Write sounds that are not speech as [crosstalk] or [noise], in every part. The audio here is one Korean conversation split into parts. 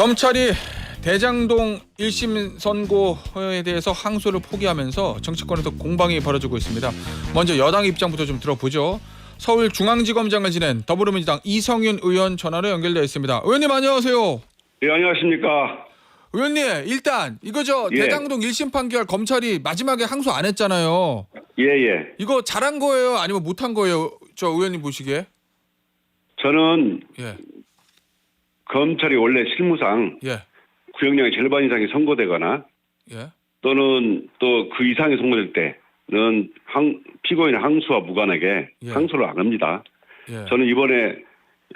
검찰이 대장동 1심 선고에 대해서 항소를 포기하면서 정치권에서 공방이 벌어지고 있습니다. 먼저 여당 입장부터 좀 들어보죠. 서울중앙지검장을 지낸 더불어민주당 이성윤 의원 전화로 연결되어 있습니다. 의원님 안녕하세요. 예, 안녕하십니까. 의원님 일단 이거 저 예. 대장동 1심 판결 검찰이 마지막에 항소 안 했잖아요. 예, 예. 이거 잘한 거예요? 아니면 못한 거예요? 저 의원님 보시기에? 저는 예. 검찰이 원래 실무상 예. 구형량의 절반 이상이 선고되거나 예. 또는 또 그 이상이 선고될 때는 항, 피고인 항소와 무관하게 예. 항소를 안 합니다. 예. 저는 이번에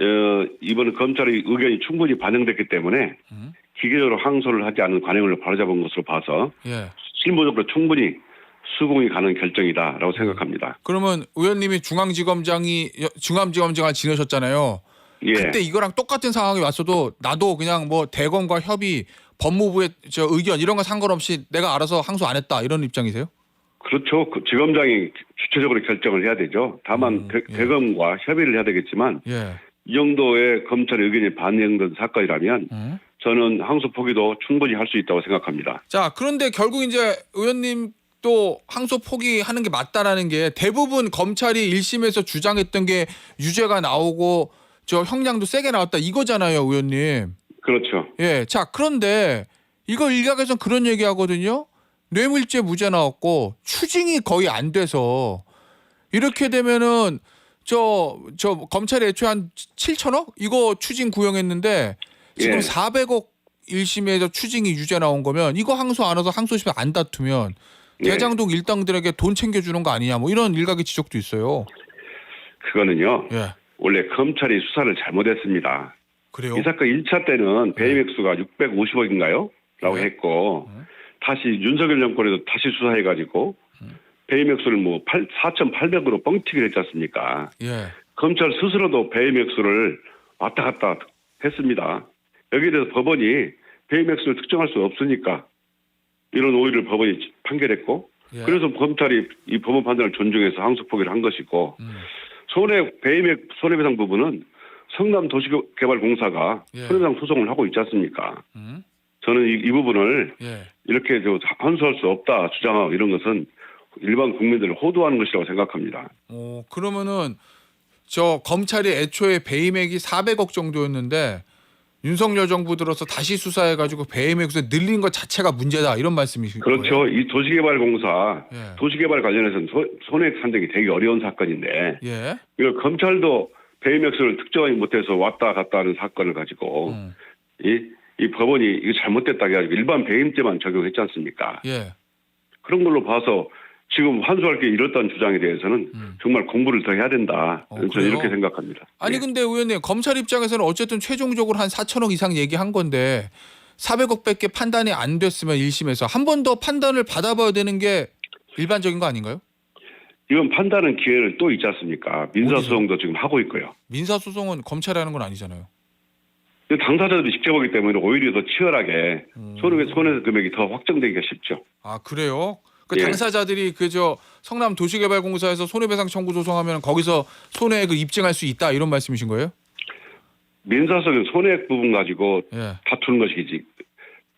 어, 이번에 검찰의 의견이 충분히 반영됐기 때문에 음. 기계적으로 항소를 하지 않은 관행을 바로잡은 것으로 봐서 예. 실무적으로 충분히 수긍이 가는 결정이다라고 생각합니다. 그러면 의원님이 중앙지검장이 중앙지검장을 지내셨잖아요. 예. 그때 이거랑 똑같은 상황이 왔어도 나도 그냥 뭐 대검과 협의, 법무부의 저 의견 이런 거 상관없이 내가 알아서 항소 안 했다 이런 입장이세요? 그렇죠. 그 지검장이 주체적으로 결정을 해야 되죠. 다만 음, 대, 예. 대 검과 협의를 해야 되겠지만 예. 이 정도의 검찰의 의견이 반영된 사건이라면 음. 저는 항소 포기도 충분히 할 수 있다고 생각합니다. 자 그런데 결국 이제 의원님 또 항소 포기하는 게 맞다라는 게 대부분 검찰이 1심에서 주장했던 게 유죄가 나오고 저 형량도 세게 나왔다 이거잖아요, 의원님. 그렇죠. 예. 자, 그런데 이거 일각에서는 그런 얘기 하거든요. 뇌물죄 무죄 나왔고 추징이 거의 안 돼서 이렇게 되면은 저, 저 검찰이 애초에 한 7천억? 이거 추징 구형했는데 지금 예. 400억 1심에서 추징이 유죄 나온 거면 이거 항소 안 해서 항소심에 안 다투면 예. 대장동 일당들에게 돈 챙겨주는 거 아니냐 뭐 이런 일각의 지적도 있어요. 그거는요. 예. 원래 검찰이 수사를 잘못했습니다. 그래요? 이 사건 1차 때는 배임액수가 650억인가요? 라고 네. 했고 네. 다시 윤석열 정권에도 다시 수사해가지고 음. 배임액수를 뭐 8, 4,800으로 뻥튀기를 했지 않습니까? 예. 검찰 스스로도 배임 액수를 왔다 갔다 했습니다. 여기에 대해서 법원이 배임 액수를 특정할 수 없으니까 이런 오해를 법원이 판결했고 예. 그래서 검찰이 이 법원 판단을 존중해서 항소 포기를 한 것이고 음. 손해 배임액 손해배상 부분은 성남 도시개발공사가 예. 손해배상 소송을 하고 있지 않습니까? 음. 저는 이, 이 부분을 예. 이렇게 저 환수할 수 없다 주장하고 이런 것은 일반 국민들을 호도하는 것이라고 생각합니다. 어, 그러면은 저 검찰이 애초에 배임액이 400억 정도였는데 윤석열 정부 들어서 다시 수사해 가지고 배임액을 늘린 것 자체가 문제다 이런 거예요? 그렇죠. 이 도시개발공사 예. 도시개발 관련해서는 소, 손해액 산정이 되게 어려운 사건인데 예. 이걸 검찰도 배임 액수를 특정하지 못해서 왔다 갔다 하는 사건을 가지고 음. 이, 이 법원이 이거 잘못됐다 해가지고 일반 배임죄만 적용했지 않습니까? 예. 그런 걸로 봐서 지금 환수할 게 이렇다는 주장에 대해서는 음. 정말 공부를 더 해야 된다. 어, 저는 그래요? 이렇게 생각합니다. 아니 예. 근데 의원님 검찰 입장에서는 어쨌든 최종적으로 한 4천억 이상 얘기한 건데 400억밖에 판단이 안 됐으면 1심에서 한 번 더 판단을 받아봐야 되는 게 일반적인 거 아닌가요? 이건 판단은 기회를 또 있지 않습니까? 민사소송도 지금 하고 있고요. 민사소송은 검찰이 하는 건 아니잖아요. 당사자들이 직접 오기 때문에 오히려 더 치열하게 음. 손해, 손해 금액이 더 확정되기가 쉽죠. 아 그래요? 그 예. 당사자들이 그저 성남 도시개발공사에서 손해배상 청구 소송하면 거기서 손해액을 입증할 수 있다 이런 말씀이신 거예요? 민사소송은 손해액 부분 가지고 예, 다투는 것이지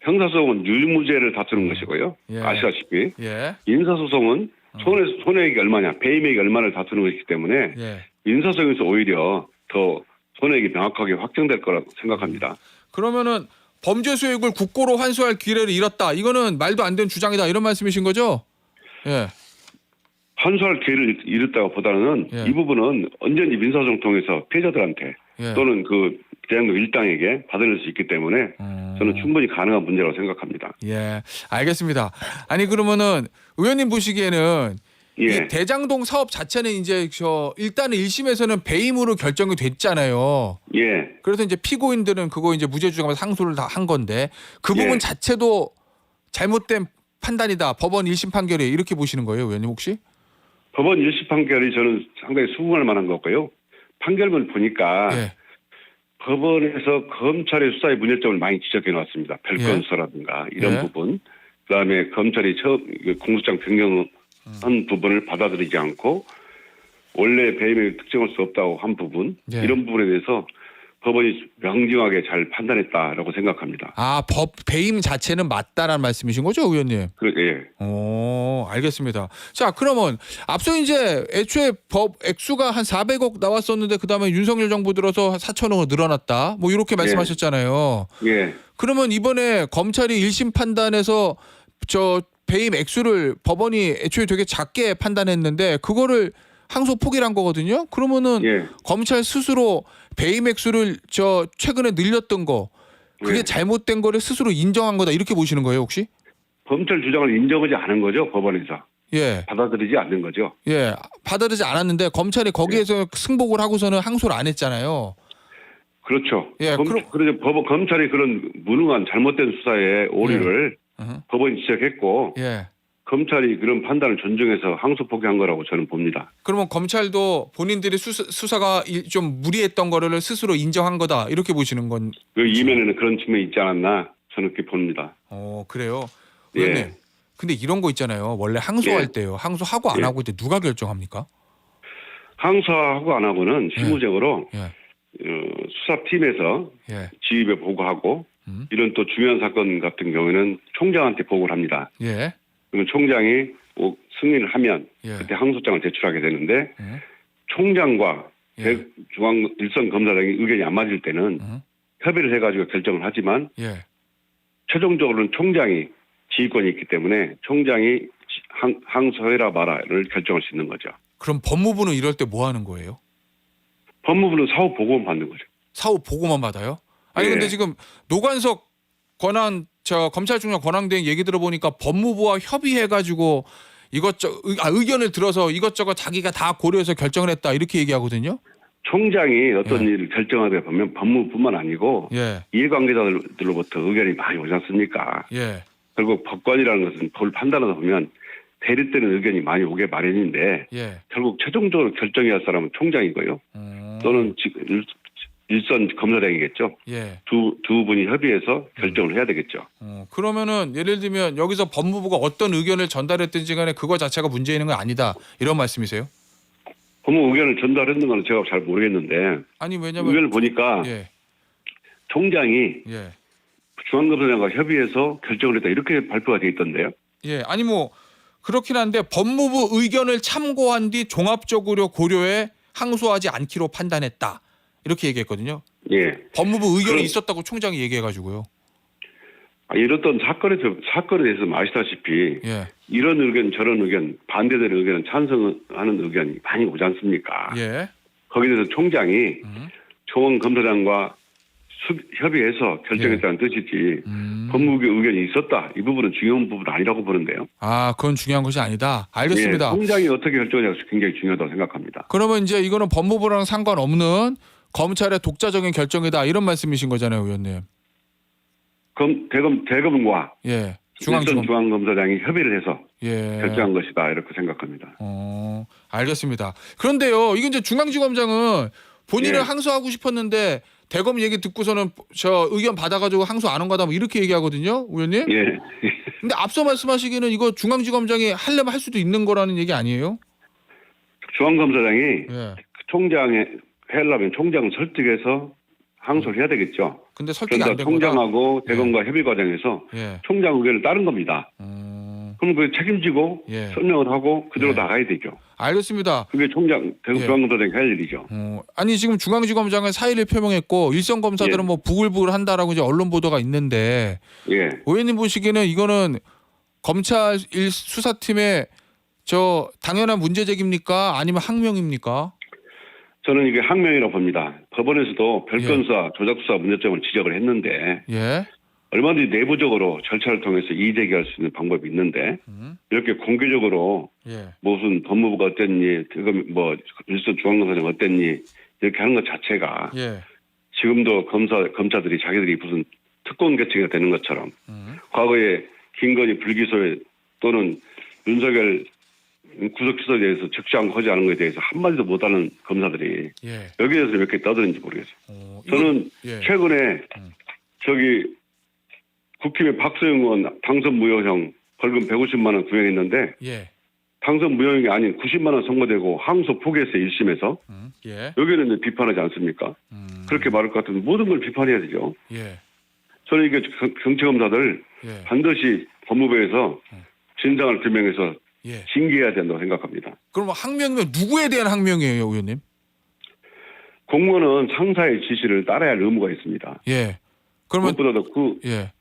형사소송은 유무죄를 다투는 것이고요. 예. 아시다시피 예, 민사소송은 손해 손해액이 얼마냐, 배임액이 얼마를 다투는 것이기 때문에 예. 민사소송에서 오히려 더 손해액이 명확하게 확정될 거라고 생각합니다. 그러면은 범죄 수익을 국고로 환수할 기회를 잃었다. 이거는 말도 안 되는 주장이다 이런 말씀이신 거죠? 예, 환수할 기회를 잃었다고 보다는 예. 이 부분은 언제든지 민사소송 통해서 피해자들한테 예. 또는 그 대한민국 일당에게 받아낼 수 있기 때문에 음. 저는 충분히 가능한 문제라고 생각합니다. 예, 알겠습니다. 아니 그러면은 의원님 보시기에는 이 예, 대장동 사업 자체는 이제 저 일단은 1심에서는 배임으로 결정이 됐잖아요. 예, 그래서 이제 피고인들은 그거 이제 무죄 주장하면서 상소를 다 한 건데 그 부분 예. 자체도 잘못된 판단이다. 법원 1심 판결이 이렇게 보시는 거예요, 의원님 혹시? 법원 1심 판결이 저는 상당히 수긍할 만한 거고요. 판결문을 보니까 예. 법원에서 검찰의 수사의 문제점을 많이 지적해 놨습니다. 별건 수사라든가 이런 예. 부분. 그다음에 검찰이 처음 이거 공소장 변경 한 부분을 받아들이지 않고 원래 배임을 특정할 수 없다고 한 부분 예. 이런 부분에 대해서 법원이 명징하게 잘 판단했다라고 생각합니다. 아, 법 배임 자체는 맞다라는 말씀이신 거죠, 의원님? 그, 예. 오, 알겠습니다. 자, 그러면 앞서 이제 애초에 법 액수가 한 400억 나왔었는데 그다음에 윤석열 정부 들어서 4천억으로 늘어났다. 뭐 이렇게 말씀하셨잖아요. 예. 그러면 이번에 검찰이 1심 판단에서 저 배임 액수를 법원이 애초에 되게 작게 판단했는데 그거를 항소 포기를 한 거거든요. 그러면은 예. 검찰 스스로 배임 액수를 저 최근에 늘렸던 거 그게 예. 잘못된 거를 스스로 인정한 거다 이렇게 보시는 거예요, 혹시? 검찰 주장을 인정하지 않은 거죠, 법원에서. 예. 받아들이지 않는 거죠. 예, 받아들이지 않았는데 검찰이 거기에서 승복을 하고서는 항소를 안 했잖아요. 그렇죠. 예, 검, 그래서 법원, 검찰이 그런 무능한 잘못된 수사에 오류를 어허. 법원이 지적했고 예. 검찰이 그런 판단을 존중해서 항소 포기한 거라고 저는 봅니다. 그러면 검찰도 본인들이 수사, 수사가 일- 좀 무리했던 거를 스스로 인정한 거다 이렇게 보시는 건. 그 이면에는 그런 측면이 있지 않았나 저는 그렇게 봅니다. 어 그래요. 예. 의원님. 근데 이런 거 있잖아요. 원래 항소할 예. 때요. 항소하고 안 예. 하고 때 누가 결정합니까? 항소하고 안 하고는 실무적으로 예. 어, 수사팀에서 예. 지휘부에 보고하고 음. 이런 또 중요한 사건 같은 경우에는 총장한테 보고를 합니다. 예. 그러면 총장이 오- 승인을 하면 예. 그때 항소장을 제출하게 되는데 예. 총장과 예. 대- 중앙 일선 검사장이 의견이 안 맞을 때는 음. 협의를 해가지고 결정을 하지만 예. 최종적으로는 총장이 지휘권이 있기 때문에 총장이 지- 항, 항소해라 마라를 결정할 수 있는 거죠. 그럼 법무부는 이럴 때 뭐 하는 거예요? 법무부는 사후 보고만 받는 거죠. 사후 보고만 받아요? 아니 예. 근데 지금 노관석 권한 저 검찰총장 권한대행 얘기 들어보니까 법무부와 협의해 가지고 이것저것 의- 아, 의견을 들어서 이것저것 자기가 다 고려해서 결정을 했다 이렇게 얘기하거든요. 총장이 어떤 예. 일을 결정하다 보면 법무부뿐만 아니고 예. 이해관계자들로부터 의견이 많이 오지 않습니까? 예. 결국 법관이라는 것은 법을 판단하다 보면 대립되는 의견이 많이 오게 마련인데 예. 결국 최종적으로 결정해야 할 사람은 총장이고요. 음, 또는 지금 일- 일선 검사장이겠죠. 예. 두, 두 분이 협의해서 결정을 해야 되겠죠. 어, 그러면은 예를 들면 여기서 법무부가 어떤 의견을 전달했든지 간에 그거 자체가 문제 있는 건 아니다. 이런 말씀이세요? 법무 의견을 전달했는 건 제가 잘 모르겠는데 아니 왜냐면 의견을 보니까 예. 총장이 예. 중앙검사장과 협의해서 결정을 했다 이렇게 발표가 돼 있던데요. 예. 아니 뭐 그렇긴 한데 법무부 의견을 참고한 뒤 종합적으로 고려해 항소하지 않기로 판단했다. 이렇게 얘기했거든요. 예. 법무부 의견이 그럼- 있었다고 총장이 얘기해가지고요. 아, 이렇던 사건에 대- 사건에 대해서 아시다시피 예, 이런 의견 저런 의견 반대되는 의견은 찬성하는 의견이 많이 오지 않습니까? 예, 거기에 대해서 총장이 음, 총원 검사장과 수- 협의해서 결정했다는 뜻이지 음. 법무부의 의견이 있었다 이 부분은 중요한 부분 아니라고 보는데요. 아, 그건 중요한 것이 아니다. 알겠습니다. 예, 총장이 어떻게 결정하냐가 굉장히 중요하다고 생각합니다. 그러면 이제 이거는 법무부랑 상관없는 검찰의 독자적인 결정이다 이런 말씀이신 거잖아요, 의원님. 검, 대검 대검과 예, 중앙지검. 중앙검사장이 협의를 해서 예. 결정한 것이다 이렇게 생각합니다. 어, 알겠습니다. 그런데요, 이게 이제 중앙지검장은 본인은 예. 항소하고 싶었는데 대검 얘기 듣고서는 저 의견 받아가지고 항소 안 한 거다 뭐 이렇게 얘기하거든요, 의원님. 예. 근데 앞서 말씀하시기는 이거 중앙지검장이 하려면 할 수도 있는 거라는 얘기 아니에요? 중앙검사장이 예. 총장에 하려면 총장을 설득해서 항소를 해야 되겠죠. 근데 설득이 그러니까 안된 거다. 총장하고 대검과 협의 과정에서 예. 총장 의견을 따른 겁니다. 음, 그럼 그 책임지고 예. 설명을 하고 그대로 예. 나가야 되죠. 알겠습니다. 그게 총장 대검 예. 중앙검사장이 할 일이죠. 어, 아니 지금 중앙지검장은 사의를 표명했고 일선 검사들은 예. 뭐 부글부글 한다라고 이제 언론 보도가 있는데 예. 의원님 보시기에는 이거는 검찰 일 수사팀의 저 당연한 문제 제기입니까? 아니면 항명입니까? 저는 이게 항명이라고 봅니다. 법원에서도 별건 수사, 조작 수사 문제점을 지적을 했는데 예. 얼마든지 내부적으로 절차를 통해서 이의 제기할 수 있는 방법이 있는데 음. 이렇게 공개적으로 예. 무슨 법무부가 어땠니, 뭐 일선 중앙검사장 어땠니 이렇게 하는 것 자체가 예. 지금도 검사 검사들이 자기들이 무슨 특권 개척이 되는 것처럼 음. 과거에 김건희 불기소에 또는 윤석열 구속 기소에 대해서 적시한 거지 않은 것에 대해서 한마디도 못하는 검사들이 예. 여기에 대해서 몇개 떠드는지 모르겠어요. 어, 저는 예. 최근에 음. 저기 국힘의 박소영 의원 당선 무효형 벌금 150만 원 구형했는데 예. 당선 무효형이 아닌 90만 원 선고되고 항소 포기했어요 1심에서 음. 예. 여기는 비판하지 않습니까? 음. 그렇게 말할 것 같으면 모든 걸 비판해야 되죠. 예. 저는 이게 경- 경찰검사들 예. 반드시 법무부에서 진상을 규명해서 예. 징계해야 된다고 생각합니다. 그럼 항명이면 누구에 대한 항명이에요, 의원님? 공무원은 상사의 지시를 따라야 할 의무가 있습니다. 예. 그러면 무엇보다도 그 예.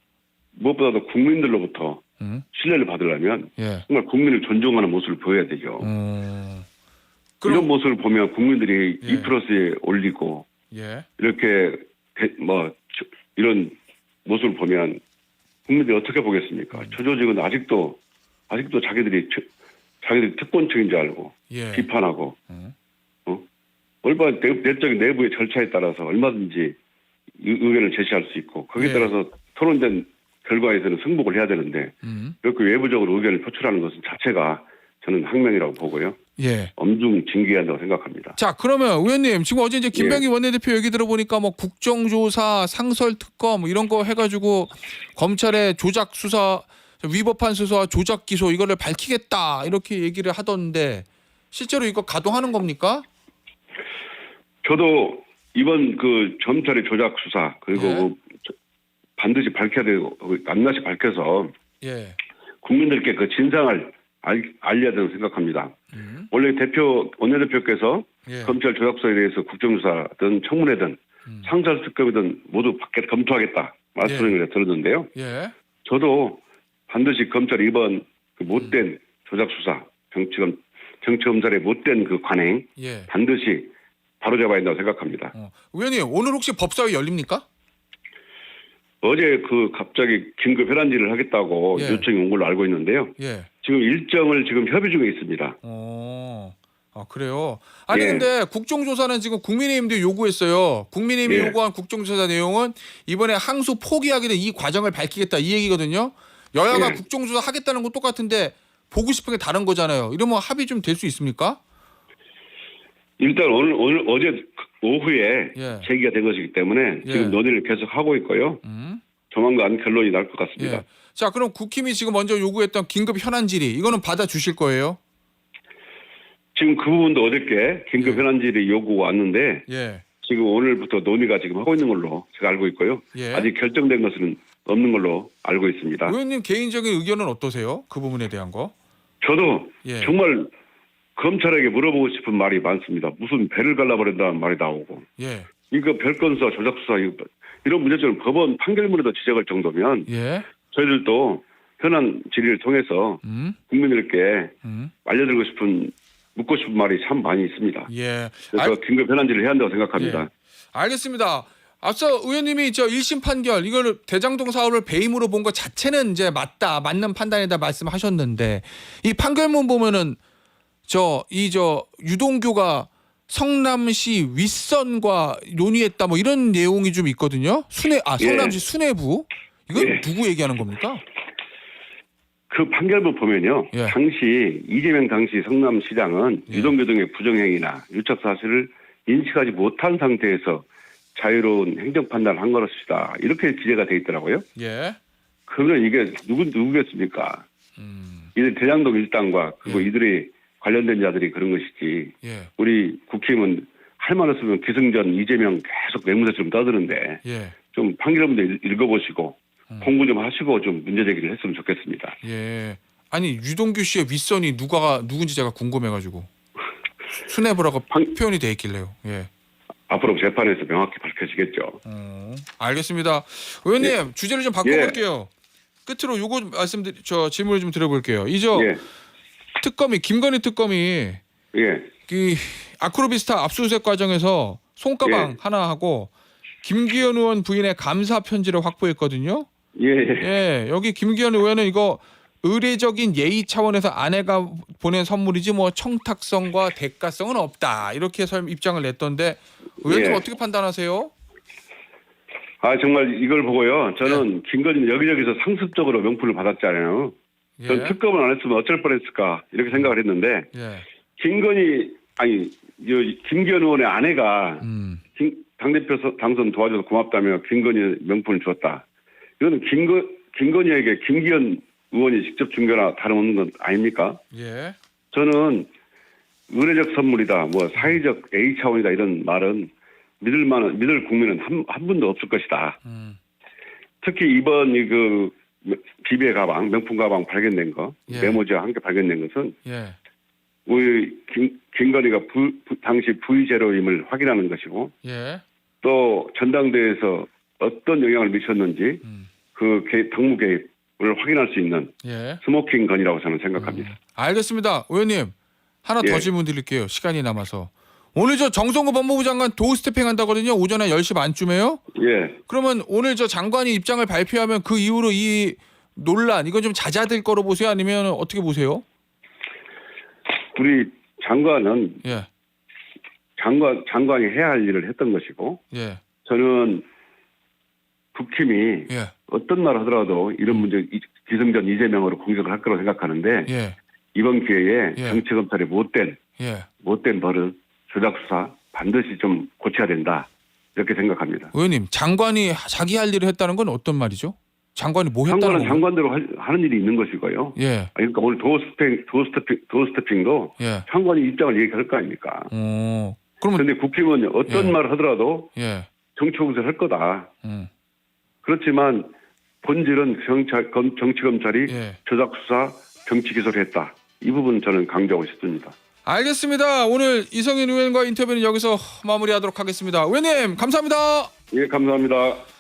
무엇보다도 국민들로부터 음. 신뢰를 받으려면 예. 정말 국민을 존중하는 모습을 보여야 되죠. 음. 이런 그럼 모습을 보면 국민들이 예. 2%에 올리고 예. 이렇게 대- 뭐 저- 이런 모습을 보면 국민들이 어떻게 보겠습니까? 음. 저 조직은 아직도 아직도 자기들이 저- 자기들이 특권층인 줄 알고 예. 비판하고 음. 어? 얼마나 내- 내적인 내부의 절차에 따라서 얼마든지 의- 의견을 제시할 수 있고 거기에 예. 따라서 토론된 결과에서는 승복을 해야 되는데 음. 이렇게 외부적으로 의견을 표출하는 것은 자체가 저는 항명이라고 보고요. 예. 엄중 징계해야 한다고 생각합니다. 자, 그러면 의원님 지금 어제 이제 예. 김병기 원내대표 얘기 들어보니까 뭐 국정조사, 상설 특검 뭐 이런 거 해가지고 검찰의 조작 수사, 위법한 수사와 조작 기소 이거를 밝히겠다 이렇게 얘기를 하던데 실제로 이거 가동하는 겁니까? 저도 이번 그 검찰의 조작 수사 그리고 예. 그 저- 반드시 밝혀야 되고 낱낱이 밝혀서 예. 국민들께 그 진상을 알, 알려야 된다고 생각합니다. 음. 원래 대표 원내대표께서 예. 검찰 조작수사에 대해서 국정조사든 청문회든 음. 상설 특검이든 모두 밖에 검토하겠다 말씀을 들었는데요. 예. 저도 반드시 검찰이 이번 그 음. 못된 조작 수사 정치검 정치검찰의 못된 그 관행 예. 반드시 바로잡아야 한다고 생각합니다. 어. 의원님 오늘 혹시 법사위 열립니까? 어제 그 갑자기 긴급 혈안지를 하겠다고 예. 요청이 온 걸로 알고 있는데요. 예. 지금 일정을 지금 협의 중에 있습니다. 어. 아 그래요. 아니 예. 근데 국정조사는 지금 국민의힘도 요구했어요. 국민의힘이 예. 요구한 국정조사 내용은 이번에 항소 포기하게 된 이 과정을 밝히겠다 이 얘기거든요. 여야가 예. 국정조사 하겠다는 건 똑같은데 보고 싶은 게 다른 거잖아요. 이러면 합의 좀 될 수 있습니까? 일단 오늘 오늘 어제 오후에 예. 제기가 된 것이기 때문에 예. 지금 논의를 계속 하고 있고요. 음. 조만간 결론이 날 것 같습니다. 예. 자 그럼 국힘이 지금 먼저 요구했던 긴급 현안 질의 이거는 받아 주실 거예요? 지금 그 부분도 어저께 긴급 예. 현안 질의 요구가 왔는데 예. 지금 오늘부터 논의가 지금 하고 있는 걸로 제가 알고 있고요. 예. 아직 결정된 것은 없는 걸로 알고 있습니다. 의원님 개인적인 의견은 어떠세요? 그 부분에 대한 거? 저도 예. 정말 검찰에게 물어보고 싶은 말이 많습니다. 무슨 배를 갈라버린다는 말이 나오고 예. 이거 별건수사 조작수사 이런 문제점을 법원 판결문에도 지적할 정도면 예. 저희들도 현안 질의를 통해서 음. 국민들께 음. 알려드리고 싶은 묻고 싶은 말이 참 많이 있습니다. 예. 그래서 긴급 현안 질의를 해야 한다고 생각합니다. 예. 알겠습니다. 앞서 의원님이 저 1심 판결 이거를 대장동 사업을 배임으로 본 것 자체는 이제 맞다 맞는 판단이다 말씀하셨는데 이 판결문 보면은 저 이 저 유동규가 성남시 윗선과 논의했다 뭐 이런 내용이 좀 있거든요. 순회 아 예. 성남시 순회부 이건 예. 누구 얘기하는 겁니까? 그 판결문 보면요. 예. 당시 이재명 당시 성남시장은 예. 유동규 등의 부정행위나 유착 사실을 인식하지 못한 상태에서 자유로운 행정 판단을 한 것이다. 이렇게 기재가 돼 있더라고요. 예. 그러면 이게 누구 누구겠습니까? 음. 이들 대장동 일당과 그리고 예. 이들이 관련된 자들이 그런 것이지. 예. 우리 국힘은 할 말 없으면 기승전 이재명 계속 맹무새처럼 떠드는데 예. 좀 판결문도 읽- 읽어보시고 음. 공부 좀 하시고 좀 문제 제기를 했으면 좋겠습니다. 예. 아니 유동규 씨의 윗선이 누가 누군지 제가 궁금해가지고 [laughs] 수뇌부라고 판- 표현이 돼 있길래요. 예. 앞으로 재판에서 명확히 밝혀지겠죠. 어, 알겠습니다. 의원님 주제를 좀 바꿔볼게요. 끝으로 요거 좀 말씀드리 저 질문을 좀 드려볼게요. 이저 예, 특검이 김건희 특검이 예, 그 아크로비스타 압수수색 과정에서 손가방 예. 하나 하고 김기현 의원 부인의 감사 편지를 확보했거든요. 예, 예. 예, 여기 김기현 의원은 이거 의례적인 예의 차원에서 아내가 보낸 선물이지 뭐 청탁성과 대가성은 없다 이렇게 설 입장을 냈던데 의원님 예. 어떻게 판단하세요? 아 정말 이걸 보고요. 저는 김건희는 여기저기서 상습적으로 명품을 받았잖아요. 예, 전 특검을 안 했으면 어쩔 뻔했을까 이렇게 생각을 했는데 예, 김건희 아니 이 김기현 의원의 아내가 음, 김- 당대표 서- 당선 도와줘서 고맙다며 김건희 명품을 주었다. 이거는 김건 김건희에게 김기현 의원이 직접 준 거나 다름없는 건 아닙니까? 예, 저는 의례적 선물이다, 뭐 사회적 A 차원이다 이런 말은 믿을 만한 믿을 국민은 한, 한 분도 없을 것이다. 음. 특히 이번 이그 비배 가방, 명품 가방 발견된 거, 예. 메모지와 함께 발견된 것은 예. 우리 김, 김건희가 부, 부- 당시 부의제로임을 확인하는 것이고 예. 또 전당대회에서 어떤 영향을 미쳤는지 음. 그 개, 당무 개입 을 확인할 수 있는 예. 스모킹 건이라고 저는 생각합니다. 알겠습니다. 의원님 하나 더 예. 질문 드릴게요. 시간이 남아서 오늘 저 정성호 법무부 장관 도우 스태핑 한다거든요. 오전에 10시 반쯤에요. 예, 그러면 오늘 저 장관이 입장을 발표하면 그 이후로 이 논란 이건 좀 잦아들 거로 보세요? 아니면 어떻게 보세요? 우리 장관은 예. 장관 장관이 해야 할 일을 했던 것이고 예. 저는 국힘이 예. 어떤 말 하더라도 이런 문제 이- 기승전 이재명으로 공격을 할 거라고 생각하는데 예. 이번 기회에 예. 정치 검찰의 못된 예. 못된 버릇 조작 수사 반드시 좀 고쳐야 된다 이렇게 생각합니다. 의원님 장관이 자기 할 일을 했다는 건 어떤 말이죠? 장관이 뭐 했다는 장관은? 장관대로 할- 하는 일이 있는 것이고요. 예. 그러니까 오늘 도스태핑 도스태핑 도스태핑도 예. 장관이 입장을 얘기할 거 아닙니까? 어. 그러면 그런데 국힘은 어떤 예. 말을 하더라도 예. 정치 공세를 할 거다. 음. 그렇지만 본질은 경찰, 검, 정치 검찰이 예. 조작 수사, 정치 기소를 했다. 이 부분 저는 강조하고 싶습니다. 알겠습니다. 오늘 이성인 의원과 인터뷰는 여기서 마무리하도록 하겠습니다. 의원님 감사합니다. 예, 감사합니다.